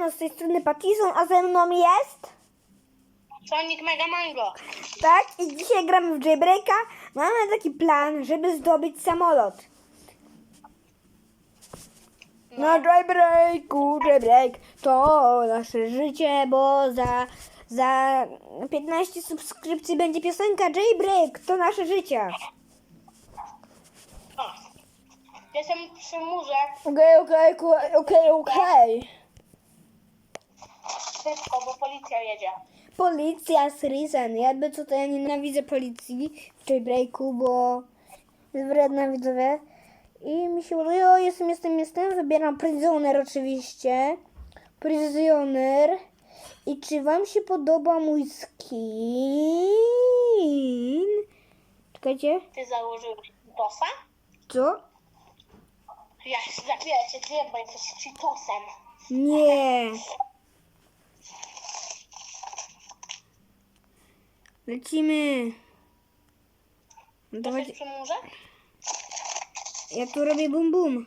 siemano, z tej strony Patison, a ze mną jest... Sonic Mega Mango. Tak, i dzisiaj gramy w Jailbreaka. Mamy taki plan, żeby zdobyć samolot. Na Jailbreaku, Jailbreak to nasze życie, bo za, za 15 subskrypcji będzie piosenka Jailbreak to nasze życie. O. Jestem przy murze. Okej, okej, okej, okej. Szybko, bo policja jedzie. Policja z Risen. Jakby co to ja nienawidzę policji w Jailbreaku, bo jest wredna widzowie. I mi się udaje, o jestem, jestem, jestem. Wybieram Prisoner oczywiście. Prisoner. I czy wam się podoba mój skin? Czekajcie. Ty założyłeś bossa? Co? Ja się zabiorę cię dwie, bo jesteś cheatosem. Nie. Lecimy. No przy murze? Ja tu robię bum bum.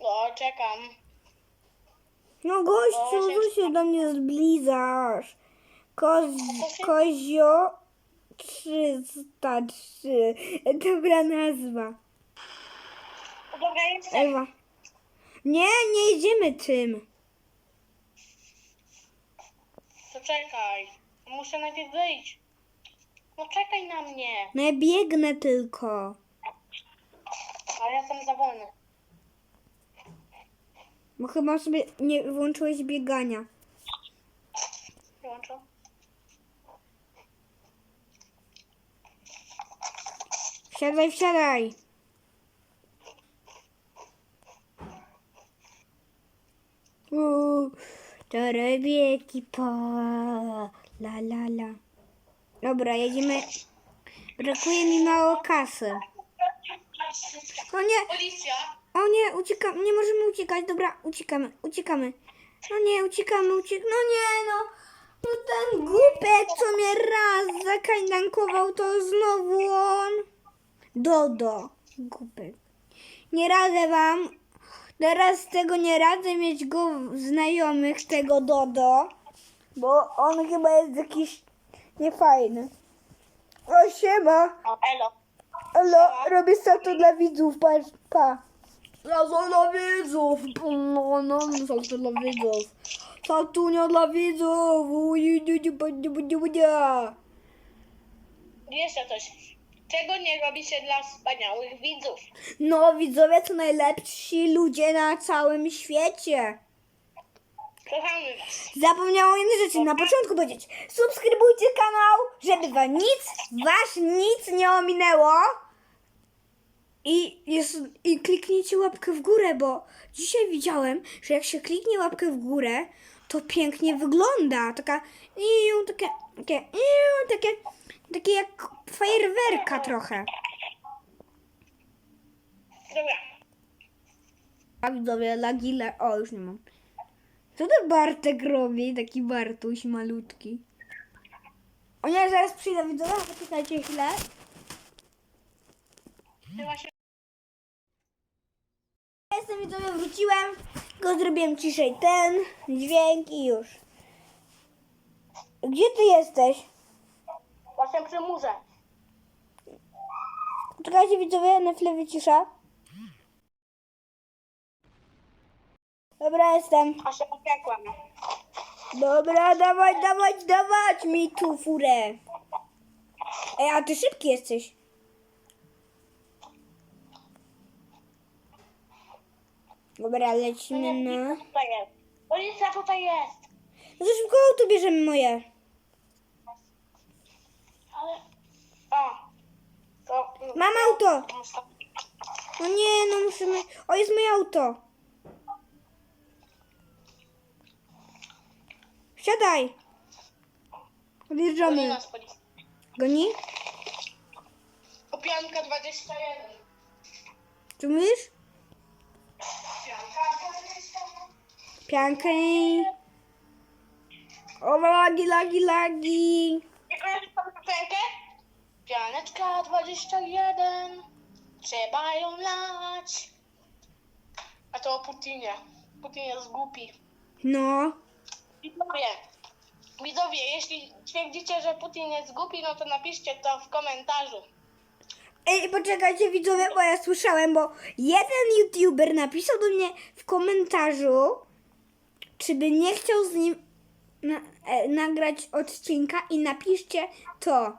No, czekam. No gościu, O, się- tu się do mnie zbliżasz. Koz, kozio 303. Dobra nazwa. Dobra. Ewa. Nie, nie jedziemy tym. To czekaj. Muszę najpierw wyjść. No czekaj na mnie. No ja biegnę tylko. Ale ja jestem za wolny. Bo chyba sobie nie włączyłeś biegania. Wyłączę. Wsiadaj, wsiadaj. Uuu, to robię ekipa. La la la. Dobra, jedziemy. Brakuje mi mało kasy. O nie, Policja! o nie, uciekamy, nie możemy uciekać. Dobra, uciekamy, uciekamy. No nie, uciekamy, uciekamy. No nie, no. No ten głupek, co mnie raz zakajdankował, to znowu on. Dodo, głupek. Nie radzę wam. Teraz z tego nie radzę mieć go w znajomych, tego Dodo. Bo on chyba jest jakiś niefajny. O, siema. O, elo. Elo, robię salto dla widzów, patrz, pa. Salto dla widzów, no, no, salto dla widzów. Saltunio dla widzów. Uj, uj, uj, uj, uj, uj, uj. Jeszcze coś. Czego nie robi się dla wspaniałych widzów? No, widzowie to najlepsi ludzie na całym świecie. Kochamy was. Zapomniałam o jednej rzeczy na początku powiedzieć. Subskrybujcie kanał, żeby wam nic, was nic nie ominęło. I, jest, I kliknijcie łapkę w górę, bo dzisiaj widziałem, że jak się kliknie łapkę w górę, to pięknie wygląda. Taka, iu, takie, takie, iu, takie, takie jak fajerwerka trochę. Dobra. A widzowie, lagile, o już nie mam. Co ten Bartek robi? Taki Bartuś malutki. O nie, zaraz przyjdę widzowie, poczekajcie chwilę. Właśnie Jestem widzowie, wróciłem, tylko zrobiłem ciszej ten dźwięk i już. Gdzie ty jesteś? Właśnie przy murze. Czekajcie widzowie, na chwilę wycisza. Dobra, jestem. A się uciekłam. Dobra, dawać, dawać, dawać mi tu furę. Ej, a ty szybki jesteś. Dobra, lecimy na... Tutaj jest. Policja tutaj jest. No to szybko auto bierzemy moje. Ale... O. To... Mam auto. No nie, no musimy... O, jest moje auto. Wsiadaj. Goni Odjeżdżamy. nas policja. Goni? Opianka 21. Co mówisz? Opianka 21. Piankę. O, lagi, lagi, lagi. Nie kojarzysz tą piosenkę? Pianeczka 21. Trzeba ją lać. A to o Putinie. Putin jest głupi. No. Widzowie, widzowie, jeśli twierdzicie, że Putin jest głupi, no to napiszcie to w komentarzu. Ej, poczekajcie widzowie, bo ja słyszałem, bo jeden youtuber napisał do mnie w komentarzu, czy by nie chciał z nim na, e, nagrać odcinka i napiszcie to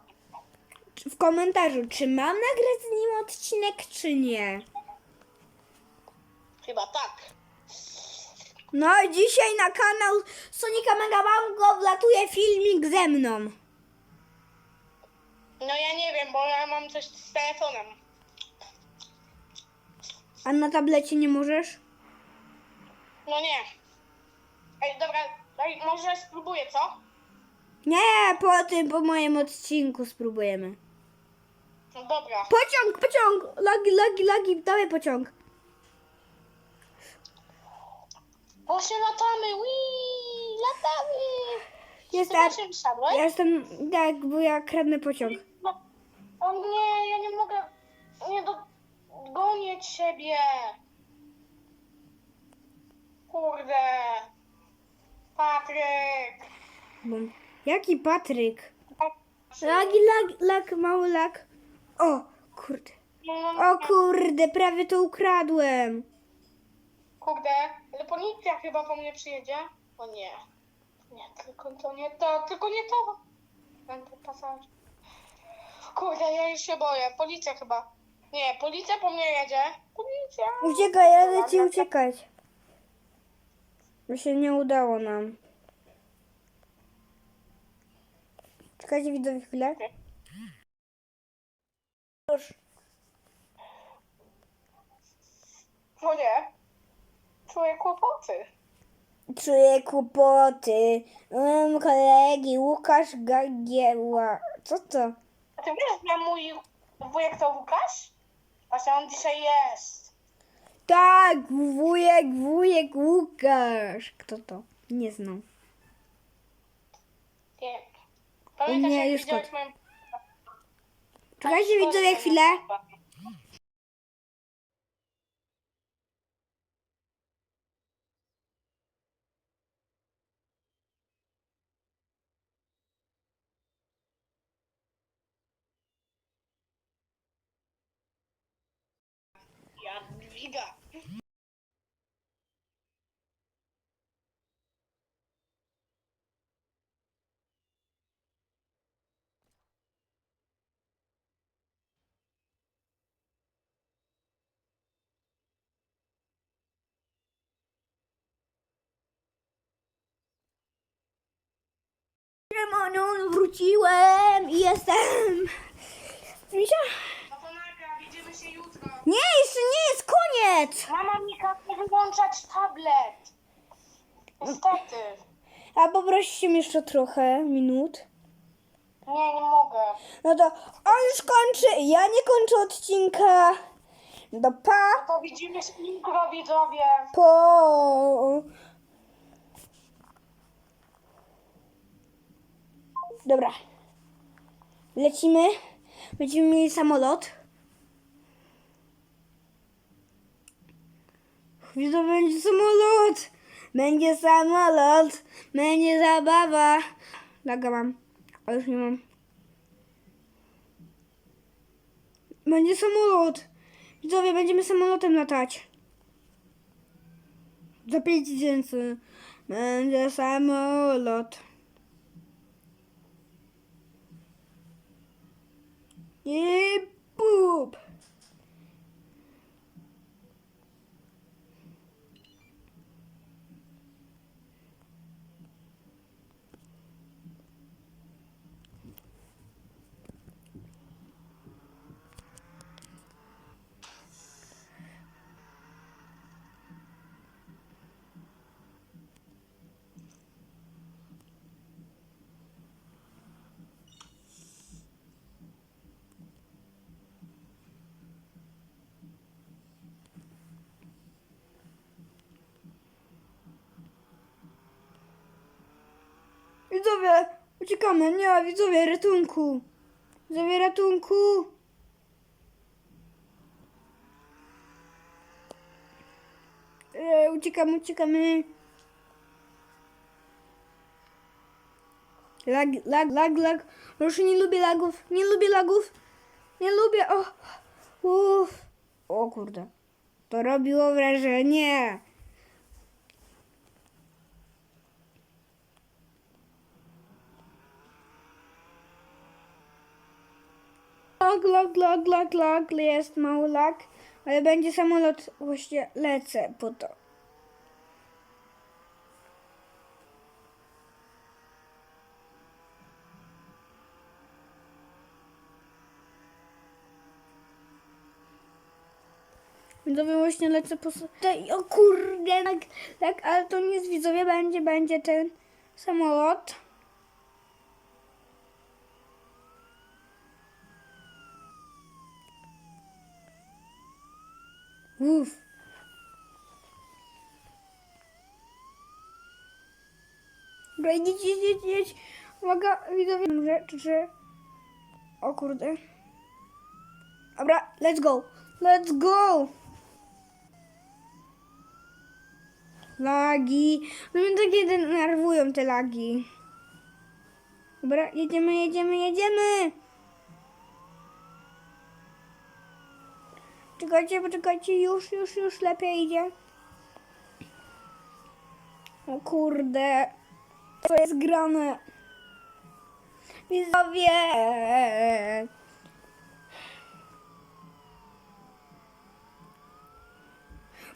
w komentarzu, czy mam nagrać z nim odcinek, czy nie. Chyba tak. No i dzisiaj na kanał Sonika Megabango wlatuje filmik ze mną. No ja nie wiem, bo ja mam coś z telefonem. A na tablecie nie możesz? No nie. Ej, dobra, ej, może spróbuję, co? Nie, po tym, po moim odcinku spróbujemy. No dobra. Pociąg, pociąg! Lagi, lagi, lagi, dawaj pociąg. Właśnie latamy, Wii, latamy. Jestem, się wsiadłeś? jestem, tak, bo ja kradnę pociąg. No, o nie, ja nie mogę, nie dogonię ciebie. Kurde. Patryk. Bum. Jaki Patryk? Lagi, lag, lag, mały lag. O, kurde. No, O kurde, prawie to ukradłem. Kurde, ale policja chyba po mnie przyjedzie. O nie. Nie, tylko to nie to, tylko nie to. Będę pasaż. Kurde, ja już się boję. Policja chyba. Nie, policja po mnie jedzie. Policja. Uciekaj, radzę ci uciekać. Bo się nie udało nam. Czekajcie widzowie chwilę. Już. O nie. Czuję kłopoty. Czuję kłopoty. Mam kolegi Łukasz Gagieła. Co to? A ty wiesz, że mój wujek to Łukasz? Właśnie on dzisiaj jest. Tak, wujek, wujek Łukasz. Kto to? Nie znam. Nie. Pamiętasz, Nie, jak już widziałeś moją... Czekajcie widzowie chwilę. Jadwiga. Siemano, wróciłem i jestem. Misia? Widzimy się jutro. Nie, jeszcze nie koniec. Mama mi każe wyłączać tablet. Niestety. A poprosicie mnie jeszcze trochę minut. Nie, nie mogę. No to on już kończy, ja nie kończę odcinka. Do pa, To widzimy się jutro, widzowie. po. Dobra. Lecimy. Będziemy mieli samolot. Widzę, będzie samolot. Będzie samolot. Będzie zabawa. Laga mam. Ale już nie mam. Będzie samolot. Widzowie, będziemy samolotem latać. Za 5 tysięcy. Będzie samolot. I pup. Widzowie, uciekamy. Nie, widzowie, ratunku. Widzowie, ratunku. E, uciekamy, uciekamy. Lag, lag, lag, lag. Proszę, nie lubię lagów, nie lubię lagów. Nie lubię, o. Uff. O kurde. To robiło wrażenie. Lag, lag, lag, lag, lag. Jest mały lag. Ale będzie samolot. Właśnie lecę po to. Widzowie właśnie lecę po o kurde, tak, tak, ale to nie jest widzowie, będzie, będzie ten samolot. Uff. Dobra, idź, idź, idź, idź. Uwaga, widzowie, że, że... O kurde. Dobra, let's go. Let's go. Lagi. No mnie takie denerwują te lagi. Dobra, jedziemy, jedziemy, jedziemy. Czekajcie, poczekajcie, już, już, już lepiej idzie. O kurde. Co jest grane? Widzowie.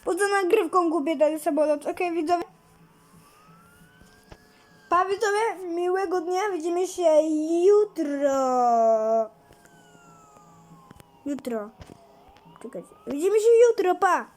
Poza nagrywką gubię ten samolot. Okej, widzowie. Pa, widzowie. Miłego dnia. Widzimy się jutro. Jutro. Widzimy się jutro, pa.